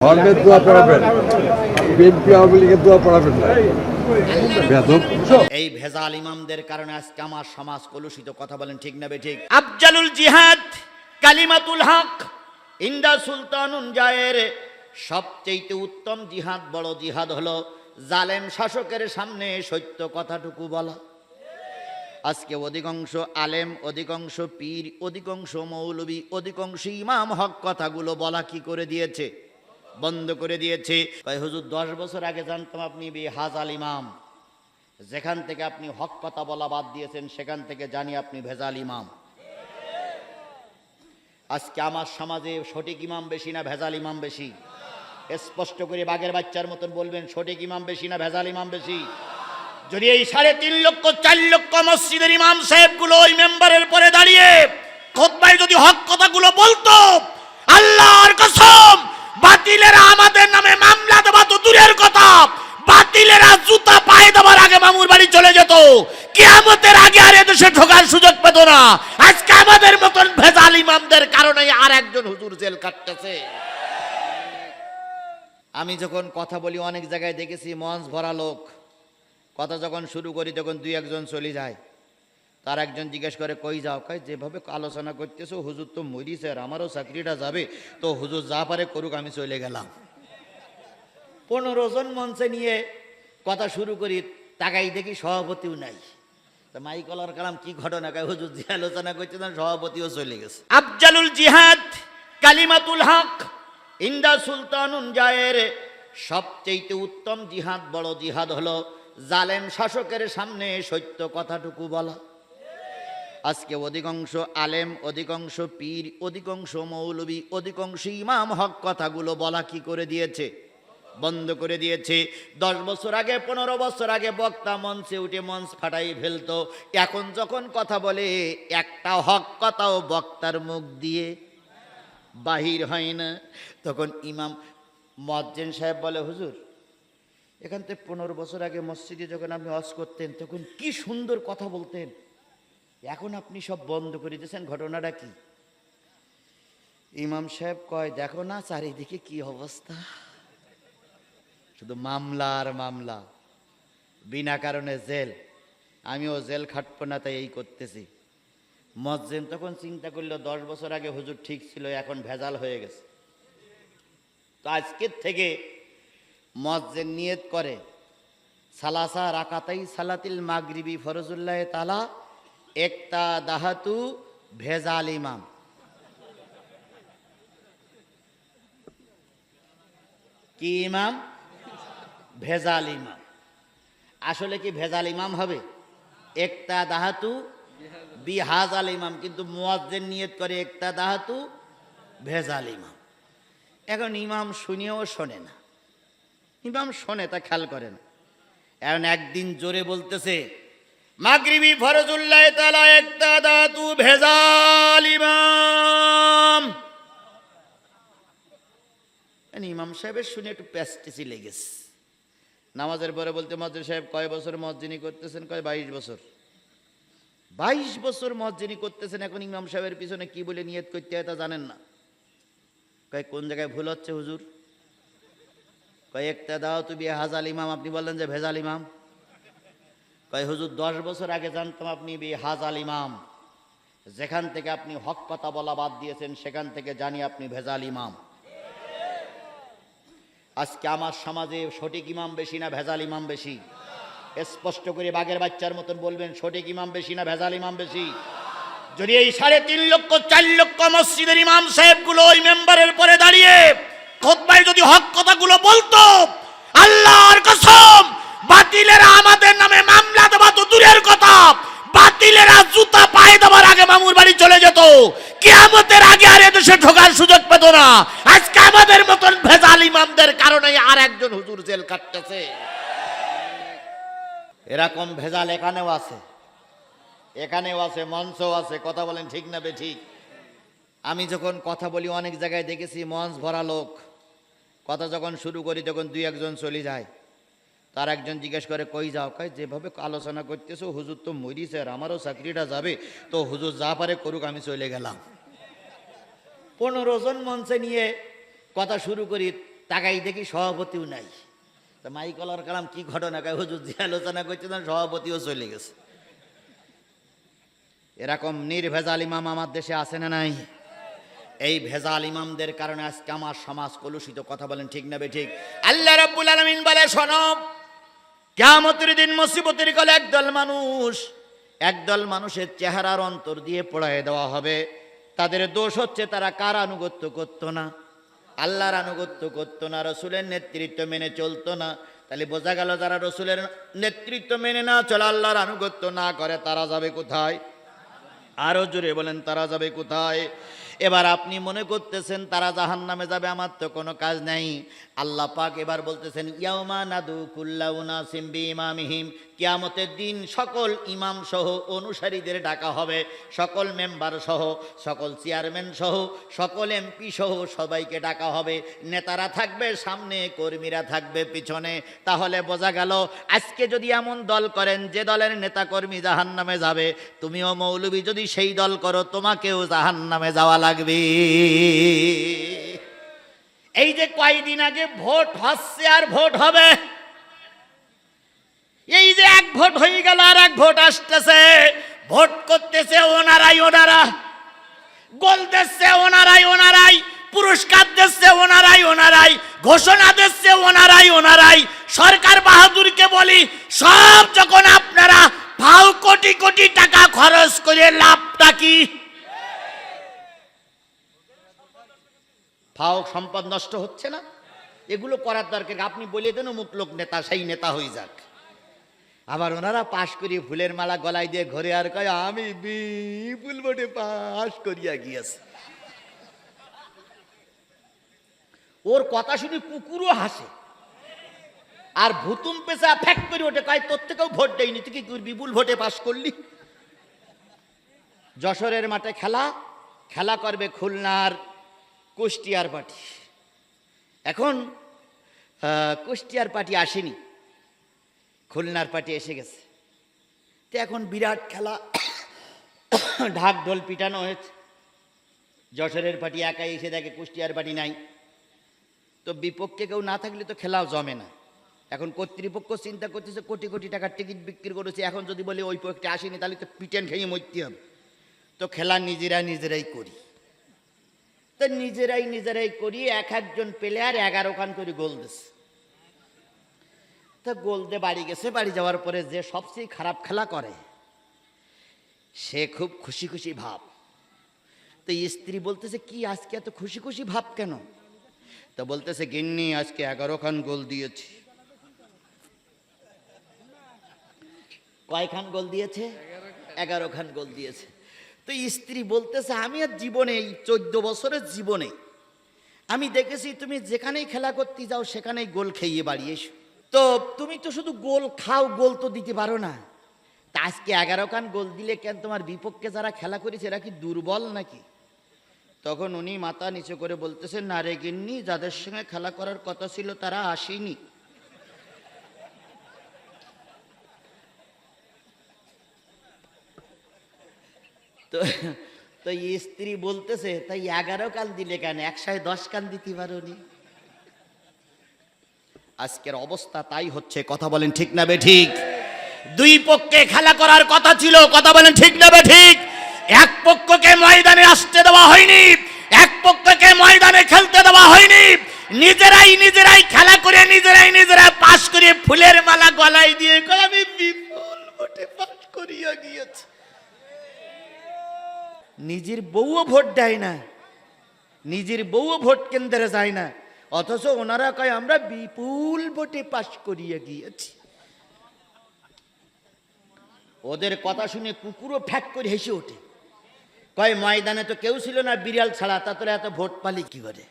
ধর্মের দোয়া পড়াবেন বিএনপি আওয়ামী লীগের দোয়া পড়াবেন না। এই ভেজাল ইমামদের কারণে আজকে আমার সমাজ কলুষিত কথা বলেন ঠিক না ঠিক আফজালুল জিহাদ কালিমাতুল হক ইন্দা সুলতানুন জায়ের সবচেয়ে উত্তম জিহাদ বড় জিহাদ হলো জালেম শাসকের সামনে সত্য কথাটুকু বলা। আজকে অধিকাংশ আলেম অধিকাংশ পীর অধিকাংশ মৌলবী অধিকাংশ ইমাম হক কথাগুলো বলা কি করে দিয়েছে? বন্ধ করে দিয়েছে। কয়, হুজুর, দশ বছর আগে জানতাম আপনি বি হাজাল ইমাম। যেখান থেকে আপনি হক কথা বলা বাদ দিয়েছেন, সেখান থেকে জানি আপনি ভেজাল ইমাম। আজকে আমার সমাজে সঠিক ইমাম বেশি না ভেজাল ইমাম বেশি? স্পষ্ট করে বাঘের বাচ্চার মতন বলবেন, সঠিক ইমাম বেশি না ভেজাল ইমাম বেশি? যদি এই সাড়ে তিন লক্ষ, চার লক্ষ মসজিদের ইমাম সাহেবগুলো ওই মেম্বারের পরে দাঁড়িয়ে খোদবাই যদি হক কথাগুলো বলতো, আল্লাহর কসম বাতিলেরা আমাদের নামে মামলা দেওয়া তো দূরের কথা। বাতিলেরা জুতা পায়ে দেওয়ার আগে মামুর বাড়ি চলে যেত। কিয়ামতের আগে আর এদেশে ঢোকার সুযোগ পেত না। আজকে আমাদের মতন ভেজাল ইমামদের কারণে আর একজন হুজুর জেল কাটতেছে। আমি যখন কথা বলি, অনেক জায়গায় দেখেছি মঞ্চ ভরা লোক। কথা যখন শুরু করি, তখন দুই একজন চলে যায়। তার একজন জিজ্ঞেস করে, কই যাও? কয়, যেভাবে আলোচনা করতেছো, হুজুর তো মরি স্যার আমারও চাকরিটা যাবে। তো হুজুর যা পারে করুক, আমি চলে গেলাম। পনেরো জন মঞ্চে নিয়ে কথা শুরু করি, তাকাই দেখি সভাপতিও নাই। মাইকলার কালাম, কি ঘটনা? কয়, হুজুর যে আলোচনা করছে না সভাপতিও চলে গেছে। আফজালুল জিহাদ, কালিমাতুল হক, ইন্দা সুলতানুন জায়ের সবচেয়ে উত্তম জিহাদ, বড় জিহাদ হলো জালেম শাসকের সামনে সত্য কথাটুকু বলা। আজকে অধিকাংশ আলেম, অধিকাংশ পীর, অধিকাংশ মৌলবী, অধিকাংশ ইমাম হক কথাগুলো বলা কি করে দিয়েছে? বন্ধ করে দিয়েছে। দশ বছর আগে, পনেরো বছর আগে বক্তা মঞ্চে উঠে মঞ্চ ফাটাই ফেলতো। এখন যখন কথা বলে, একটা হক কথাও বক্তার মুখ দিয়ে বাহির হয় না। তখন ইমাম মজ্জেন সাহেব বলে, হুজুর, এখান থেকে পনেরো বছর আগে মসজিদে যখন আপনি হজ করতেন, তখন কি সুন্দর কথা বলতেন? এখন আপনি সব বন্ধ করে দিয়েছেন, ঘটনাটা কি? ইমাম সাহেব কয়, দেখো না চারিদিকে কি অবস্থা? শুধু মামলা আর মামলা, বিনা কারণে জেল। আমিও জেল খাটবো না, তাই এই করতেছি। মজ্জেন তখন চিন্তা করল, দশ বছর আগে হুজুর ঠিক ছিল, এখন ভেজাল হয়ে গেছে। তো আজকের থেকে মজ্জেন নিয়ত করে, সালাসা রাকাতাই সালাতিল মাগরিবি ফরজুল্লাহ তালা একটা দাহাতু ভেজাল ইমাম কি ইমাম ভেজাল ইমাম আসলে কি ভেজাল ইমাম হবে? একটা দাহাতু বিহাজাল ইমাম কিন্তু মুয়াজ্জেন নিয়ত করে একটা দাহাতু ভেজাল ইমাম। এখন ইমাম শুনেও শোনে না। ইমাম শোনে তা খেয়াল করে না এখন একদিন জোরে বলতেছে মাগরিবি ফরজুল্লাহ তালা একটা দাতু ভেজাল ইমাম। ইমাম সাহেবের শুনে একটু প্যাস্টেসি লেগেছে। নামাজের পরে বলতে মজ্জিদ সাহেব, কয় বছর মসজিনি করতেছেন? কয় বাইশ বছর। বাইশ বছর মসজিনি করতেছেন, এখন ইমাম সাহেবের পিছনে কি বলে নিয়ত করতে হয় তা জানেন না। কয়, কোন জায়গায় ভুল হচ্ছে হুজুর? কয়েকটা দাও তুমি হাজাল ইমাম, আপনি বললেন যে ভেজাল ইমাম। কয়, হুজুর, দশ বছর আগে জানতাম আপনি হাজাল ইমাম। যেখান থেকে আপনি হক কথা বলা বাদ দিয়েছেন, সেখান থেকে জানি আপনি ভেজাল ইমাম। আজকে আমার সমাজে সঠিক ইমাম বেশি না ভেজাল ইমাম বেশি? স্পষ্ট করে বাঘের বাচ্চার মতন বলবেন, সঠিক ইমাম বেশি না ভেজাল ইমাম বেশি? যদি এই সাড়ে তিন লক্ষ, চার লক্ষ মসজিদের ইমাম সাহেবগুলো ওই মেম্বারের পরে দাঁড়িয়ে খোদবাই যদি হক কথাগুলো বলতো, আল্লাহর কসম, বাতিলেরা আমাদের নামে দূরের কথা। বাতিলেরা জুতা পায়ে দেওয়ার আগে মামুর বাড়ি চলে যেত। কিয়ামতের আগে আর এদেশে ঢোকার সুযোগ পেত না। আজকে আমাদের মতন ভেজাল ইমামদের কারণে আর একজন হুজুর জেল কাটতেছে। এরকম ভেজাল এখানেও আছে। এখানেও আছে, মঞ্চও আছে। কথা বলেন ঠিক না বে ঠিক আমি যখন কথা বলি, অনেক জায়গায় দেখেছি মঞ্চ ভরা লোক। কথা যখন শুরু করি, তখন দুই একজন চলে যায়। তার একজন জিজ্ঞেস করে, কই যাও? কয়, যেভাবে আলোচনা করতেছো, হুজুর তো মরি স্যার আমারও চাকরিটা যাবে। তো হুজুর যা পারে করুক, আমি চলে গেলাম। পনেরো জন মঞ্চে নিয়ে কথা শুরু করি, তাকাই দেখি সভাপতিও নাই। তা মাইকলার কালাম, কি ঘটনা? কয়, হুজুর যে আলোচনা করছিলেন সভাপতিও চলে গেছে। এরকম নির্ভেজাল ইমাম আমার দেশে আছে না নাই? এই ভেজাল ইমামদের কারণে আজকে আমার সমাজ কলুষিত। কথা বলেন ঠিক না বে ঠিক? আল্লাহ রাব্বুল আলমিন বলে, শোনো কেমতের দিন মুসিবতের কলে একদল মানুষ, একদল মানুষের চেহারার অন্তর দিয়ে পড়ায় দেওয়া হবে। তাদের দোষ হচ্ছে তারা কার আনুগত্য করতো না? আল্লাহর আনুগত্য করতো না, রসুলের নেতৃত্ব মেনে চলতো না। তাহলে বোঝা গেল যারা রসুলের নেতৃত্ব মেনে না চলে, আল্লাহর আনুগত্য না করে, তারা যাবে কোথায়? আরও জোরে বলেন, তারা যাবে কোথায়? এবার আপনি মনে করতেছেন তারা জাহান নামে যাবে, আমার তো কোনো কাজ নাই। আল্লাহ পাক এবার বলতেছেন, ইয়াউমা নাদু কুল্লা উনাসিম বি ইমামিহিম কিয়ামতের দিন সকল ইমাম সহ অনুসারীদের ডাকা হবে, সকল মেম্বার সহ, সকল চেয়ারম্যান সহ, সকল এমপি সহ সবাইকে ডাকা হবে। নেতারা থাকবে, সামনে কর্মীরা থাকবে পিছনে। তাহলে বোঝা গেল, আজকে যদি এমন দল করেন, যে দলের নেতা কর্মী জাহান নামে যাবে, তুমিও মৌলবী, যদি সেই দল করো, তোমাকেও জাহান নামে যাওয়া লাগবে। এই যে কয়দিন আগে ভোট হচ্ছে আর ভোট হবে। এই যে এক ভোট হয়ে গেল আর এক ভোট আসতেছে। ভোট করতেছে ওনারাই ওনারা। গোল দিচ্ছে ওনারাই ওনারাই। পুরস্কার দিচ্ছে ওনারাই ওনারাই। ঘোষণা দিচ্ছে ওনারাই ওনারাই। সরকার বাহাদুরকে বলি, সব যখন আপনারা ভাও কোটি কোটি টাকা খরচ করে লাভটা কি? ফাও সম্পদ নষ্ট হচ্ছে না। এগুলো করার দরকার আপনি বলে দেন, অমুক লোক নেতা, সেই নেতা হয়ে যাক। আবার ওনারা পাশ করিয়ে ফুলের মালা গলায় দিয়ে ঘরে আর কয়, আমি বিপুল ভোটে পাশ করিয়া গিয়েছি। ওর কথা শুনে কুকুরও হাসে। আর ভুতুম পেশা ফ্যাক করে ওঠে, কয়, তোর থেকেও ভোট দেয়নি তুই কি বিপুল ভোটে পাশ করলি? যশোরের মাঠে খেলা খেলা করবে খুলনার কুষ্টিয়ার পার্টি এখন কুষ্টিয়ার পার্টি আসেনি। খুলনার পার্টি এসে গেছে। তো এখন বিরাট খেলা। ঢাক ঢোল পিটানো হয়েছে। যশোরের পার্টি একাই এসে দেখে কুষ্টিয়ার পার্টি নাই। তো বিপক্ষে কেউ না থাকলে তো খেলাও জমে না। এখন কর্তৃপক্ষ চিন্তা করতেছে, কোটি কোটি টাকার টিকিট বিক্রি করেছে। এখন যদি বলে ওই পক্ষে আসেনি, তাহলে তো পিটেন খেয়ে মরতে হবে। তো খেলা নিজেরা নিজেরাই করি। তো নিজেরাই নিজেরাই করি এক একজন প্লেয়ার এগারো খান করে গোল দিছে। তা গোল দিয়ে বাড়ি গেছে, বাড়ি যাওয়ার পরে যে সবচেয়ে খারাপ খেলা করে, সে খুব খুশি খুশি ভাব। তো স্ত্রী বলতেছে, কি আজকে এত খুশি খুশি ভাব কেন? তো বলতেছে, গিন্নি, আজকে এগারো খান গোল দিয়েছি। কয়খান গোল দিয়েছে? এগারো খান গোল দিয়েছে। তো স্ত্রী বলতেছে, আমি আর জীবনে এই চোদ্দ বছরের জীবনে আমি দেখেছি তুমি যেখানেই খেলা করতে যাও, সেখানেই গোল খেয়ে বাড়ি এসো। তো তুমি তো শুধু গোল খাও, গোল তো দিতে পারো না। তা আজকে এগারো খান গোল দিলে কেন তোমার বিপক্ষে যারা খেলা করেছে, এরা কি দুর্বল নাকি? তখন উনি মাথা নিচু করে বলতেছেন, না রে গিন্নি, যাদের সঙ্গে খেলা করার কথা ছিল, তারা আসেনি। তো তো স্ত্রী বলতেছে, তাই এগারো কান দিলে কেন? একশায় দশ কান দিতে পারোনি? আজকের অবস্থা তাই হচ্ছে, কথা বলেন ঠিক না বে ঠিক? দুই পক্ষে খেলা করার কথা ছিল, কথা বলেন ঠিক না বে ঠিক? এক পক্ষকে ময়দানে আসতে দেওয়া হয়নি, এক পক্ষকে ময়দানে খেলতে দেওয়া হয়নি। নিজেরাই নিজেরাই খেলা করে, নিজেরাই নিজেরাই পাশ করে ফুলের মালা গলায় দিয়ে আমি বিপুল ভোটে পাশ করিয়া গিয়েছি। নিজের বউও ভোট দেয় না। নিজের বউও ভোট কেন্দ্রে যায় না। অথচ ওনারা কয়, আমরা বিপুল ভোটে পাশ করিয়ে গিয়েছি ওদের কথা শুনে কুকুরও ফ্যাক করে হেসে ওঠে। কয়, ময়দানে তো কেউ ছিল না বিড়াল ছাড়া, তা তোরা এত ভোট পালি কি করে?